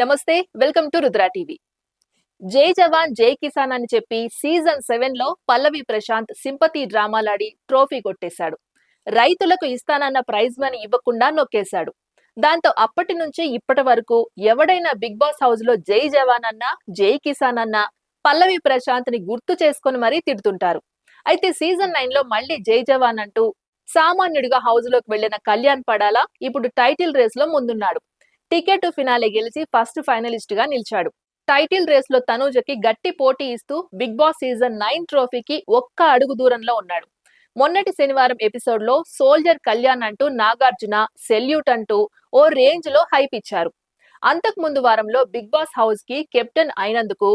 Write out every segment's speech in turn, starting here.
నమస్తే welcome to Rudra TV. జై జవాన్ జై కిసాన్ అని చెప్పి సీజన్ సెవెన్లో పల్లవి ప్రశాంత్ సింపతి డ్రామాలాడి ట్రోఫీ కొట్టేశాడు. రైతులకు ఇస్తానన్న ప్రైజ్ మనీ ఇవ్వకుండా నొక్కేశాడు. దాంతో అప్పటి నుంచి ఇప్పటి వరకు ఎవడైనా బిగ్ బాస్ హౌస్లో జై జవాన్ అన్నా జై కిసాన్ అన్నా పల్లవి ప్రశాంత్ని గుర్తు చేసుకుని మరీ తిడుతుంటారు. అయితే సీజన్ నైన్లో మళ్ళీ జై జవాన్ అంటూ సామాన్యుడిగా హౌస్లోకి వెళ్ళిన కళ్యాణ్ పడాలా ఇప్పుడు టైటిల్ రేస్లో ముందున్నాడు. టికెట్ ఫినాలే గెలిచి ఫస్ట్ ఫైనలిస్ట్గా నిలిచాడు. టైటిల్ రేస్లో తనూజకి గట్టి పోటీ ఇస్తూ బిగ్ బాస్ సీజన్ నైన్ ట్రోఫీకి ఒక్క అడుగు దూరంలో ఉన్నాడు. మొన్నటి శనివారం ఎపిసోడ్లో సోల్జర్ కళ్యాణ్ అంటూ నాగార్జున సెల్యూట్ అంటూ ఓ రేంజ్లో హైప్ ఇచ్చారు. అంతకు ముందు వారంలో బిగ్ బాస్ హౌస్కి కెప్టెన్ అయినందుకు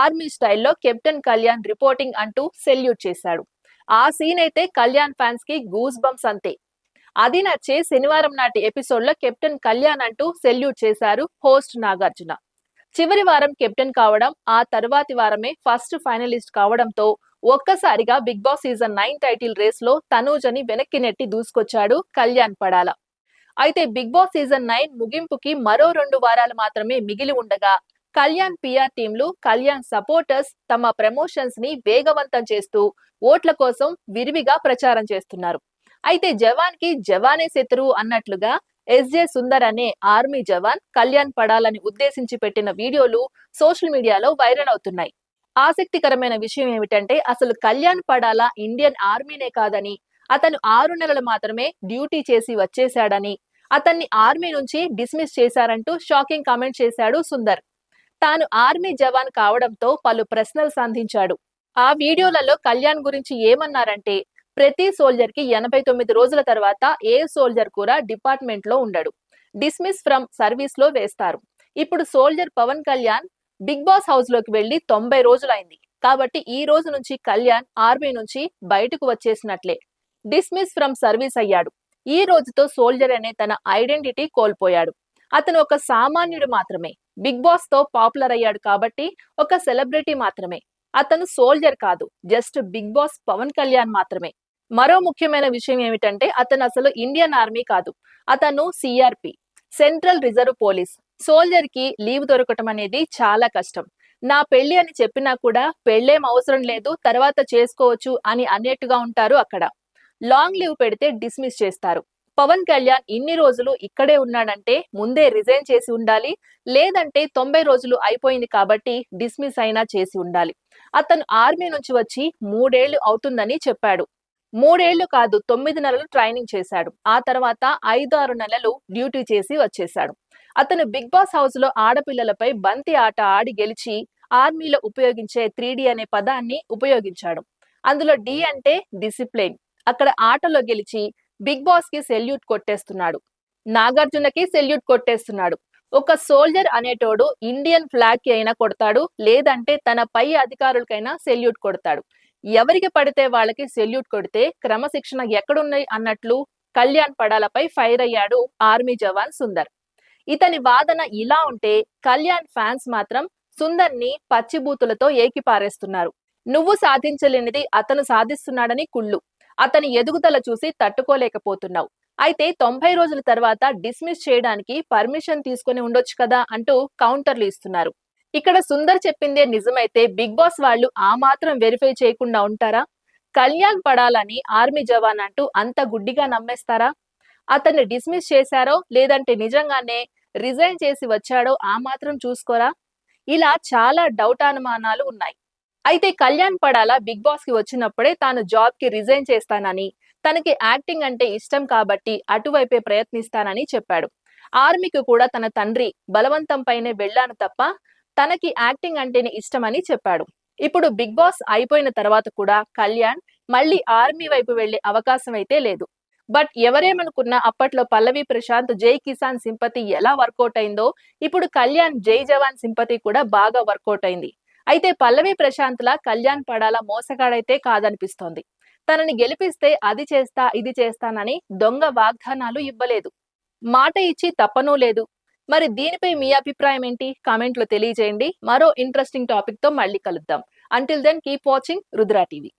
ఆర్మీ స్టైల్లో కెప్టెన్ కళ్యాణ్ రిపోర్టింగ్ అంటూ సెల్యూట్ చేశాడు. ఆ సీన్ అయితే కళ్యాణ్ ఫ్యాన్స్కి గూస్ బంప్స్ అంతే. అది నచ్చే శనివారం నాటి ఎపిసోడ్లో కెప్టెన్ కళ్యాణ్ అంటూ సెల్యూట్ చేశారు హోస్ట్ నాగార్జున. చివరి వారం కెప్టెన్ కావడం ఆ తరువాతి వారమే ఫస్ట్ ఫైనలిస్ట్ కావడంతో ఒక్కసారిగా Bigg Boss season nine title రేస్లో తనూజని వెనక్కి నెట్టి దూసుకొచ్చాడు కళ్యాణ్ పడాల. అయితే బిగ్ బాస్ సీజన్ నైన్ ముగింపుకి మరో రెండు వారాలు మాత్రమే మిగిలి ఉండగా కళ్యాణ్ పిఆర్ టీంలు కళ్యాణ్ సపోర్టర్స్ తమ ప్రమోషన్స్ని వేగవంతం చేస్తూ ఓట్ల కోసం విరివిగా ప్రచారం చేస్తున్నారు. అయితే జవాన్కి జవానే శత్రువు అన్నట్లుగా ఎస్జే సుందర్ అనే ఆర్మీ జవాన్ కళ్యాణ్ పడాలని ఉద్దేశించి పెట్టిన వీడియోలు సోషల్ మీడియాలో వైరల్ అవుతున్నాయి. ఆసక్తికరమైన విషయం ఏమిటంటే అసలు కళ్యాణ్ పడాలా ఇండియన్ ఆర్మీనే కాదని అతను ఆరు నెలలు మాత్రమే డ్యూటీ చేసి వచ్చేశాడని అతన్ని ఆర్మీ నుంచి డిస్మిస్ చేశారంటూ షాకింగ్ కామెంట్ చేశాడు సుందర్. తాను ఆర్మీ జవాన్ కావడంతో పలు ప్రశ్నలు సంధించాడు. ఆ వీడియోలలో కళ్యాణ్ గురించి ఏమన్నారంటే ప్రతి సోల్జర్కి ఎనభై తొమ్మిది రోజుల తర్వాత ఏ సోల్జర్ కూడా డిపార్ట్మెంట్లో ఉండడు. డిస్మిస్ ఫ్రమ్ సర్వీస్లో వేస్తారు. ఇప్పుడు soldier Pawan Kalyan Bigg Boss హౌస్లోకి వెళ్ళి తొంభై రోజులైంది. కాబట్టి ఈ రోజు నుంచి కళ్యాణ్ ఆర్మీ నుంచి బయటకు వచ్చేసినట్లే. డిస్మిస్ ఫ్రమ్ సర్వీస్ అయ్యాడు. ఈ రోజుతో సోల్జర్ అనే తన ఐడెంటిటీ కోల్పోయాడు. అతను ఒక సామాన్యుడు మాత్రమే. బిగ్ బాస్తో పాపులర్ అయ్యాడు కాబట్టి ఒక సెలబ్రిటీ మాత్రమే. అతను సోల్జర్ కాదు just Bigg Boss Pawan Kalyan మాత్రమే. మరో ముఖ్యమైన విషయం ఏమిటంటే అతను అసలు ఇండియన్ ఆర్మీ కాదు. అతను సిఆర్పి సెంట్రల్ రిజర్వ్ పోలీస్ సోల్జర్కి లీవ్ దొరకటం అనేది చాలా కష్టం. నా పెళ్ళి అని చెప్పినా కూడా పెళ్ళేం అవసరం లేదు తర్వాత చేసుకోవచ్చు అని అన్నట్టుగా ఉంటారు అక్కడ. లాంగ్ లీవ్ పెడితే డిస్మిస్ చేస్తారు. పవన్ కళ్యాణ్ ఇన్ని రోజులు ఇక్కడే ఉన్నాడంటే ముందే రిజైన్ చేసి ఉండాలి లేదంటే తొంభై రోజులు అయిపోయింది కాబట్టి డిస్మిస్ అయినా చేసి ఉండాలి. అతను ఆర్మీ నుంచి వచ్చి మూడేళ్ళు అవుతుందని చెప్పాడు. మూడేళ్ళు కాదు తొమ్మిది నెలలు ట్రైనింగ్ చేశాడు. ఆ తర్వాత ఐదు ఆరు నెలలు డ్యూటీ చేసి వచ్చేశాడు. అతను బిగ్ బాస్ హౌస్లో ఆడపిల్లలపై బంతి ఆట ఆడి గెలిచి ఆర్మీలో ఉపయోగించే త్రీ అనే పదాన్ని ఉపయోగించాడు. అందులో డి అంటే డిసిప్లిన్. అక్కడ ఆటలో గెలిచి బిగ్ బాస్కి సెల్యూట్ కొట్టేస్తున్నాడు. నాగార్జునకి సెల్యూట్ కొట్టేస్తున్నాడు. ఒక సోల్జర్ అనేటోడు ఇండియన్ ఫ్లాగ్కి అయినా కొడతాడు లేదంటే తన పై అధికారులకైనా సెల్యూట్ కొడతాడు. ఎవరికి పడితే వాళ్ళకి సెల్యూట్ కొడితే క్రమశిక్షణ ఎక్కడున్నాయి అన్నట్లు కళ్యాణ్ పడాలపై ఫైర్ అయ్యాడు ఆర్మీ జవాన్ సుందర్. ఇతని వాదన ఇలా ఉంటే కళ్యాణ్ ఫ్యాన్స్ మాత్రం సుందర్ని పచ్చిబూతులతో ఏకిపారేస్తున్నారు. నువ్వు సాధించలేనిది అతను సాధిస్తున్నాడని కుళ్ళు. అతని ఎదుగుదల చూసి తట్టుకోలేకపోతున్నావు. అయితే తొంభై రోజుల తర్వాత డిస్మిస్ చేయడానికి పర్మిషన్ తీసుకుని ఉండొచ్చు కదా అంటూ కౌంటర్లు ఇస్తున్నారు. ఇక్కడ సుందర్ చెప్పిందే నిజమైతే బిగ్ బాస్ వాళ్ళు ఆ మాత్రం వెరిఫై చేయకుండా ఉంటారా? కళ్యాణ్ పడాలని ఆర్మీ జవాన్ అంటూ అంత గుడ్డిగా నమ్మేస్తారా? అతన్ని డిస్మిస్ చేశారో లేదంటే నిజంగానే రిజైన్ చేసి వచ్చాడో ఆ మాత్రం చూసుకోరా? ఇలా చాలా డౌట్ అనుమానాలు ఉన్నాయి. అయితే కళ్యాణ్ పడాల బిగ్ బాస్కి వచ్చినప్పుడే తాను జాబ్కి రిజైన్ చేస్తానని తనకి యాక్టింగ్ అంటే ఇష్టం కాబట్టి అటువైపే ప్రయత్నిస్తానని చెప్పాడు. ఆర్మీకి కూడా తన తండ్రి బలవంతం పైనే వెళ్ళాను తప్ప తనకి యాక్టింగ్ అంటేనే ఇష్టమని చెప్పాడు. ఇప్పుడు బిగ్ బాస్ అయిపోయిన తర్వాత కూడా కళ్యాణ్ మళ్ళీ ఆర్మీ వైపు వెళ్ళే అవకాశం అయితే లేదు. బట్ ఎవరేమనుకున్నా అప్పట్లో పల్లవి ప్రశాంత్ జై కిసాన్ సింపతి ఎలా వర్కౌట్ అయిందో ఇప్పుడు కళ్యాణ్ జై జవాన్ సింపతి కూడా బాగా వర్కౌట్ అయింది. అయితే పల్లవి ప్రశాంత్లా కళ్యాణ్ పడాల మోసగాడైతే కాదనిపిస్తోంది. తనని గెలిపిస్తే అది చేస్తా ఇది చేస్తానని దొంగ వాగ్దానాలు ఇవ్వలేదు. మాట ఇచ్చి తప్పనూ లేదు. మరి దీనిపై మీ అభిప్రాయం ఏంటి? కామెంట్లో తెలియజేయండి. మరో ఇంట్రెస్టింగ్ టాపిక్తో మళ్ళీ కలుద్దాం. Until then keep watching Rudra TV.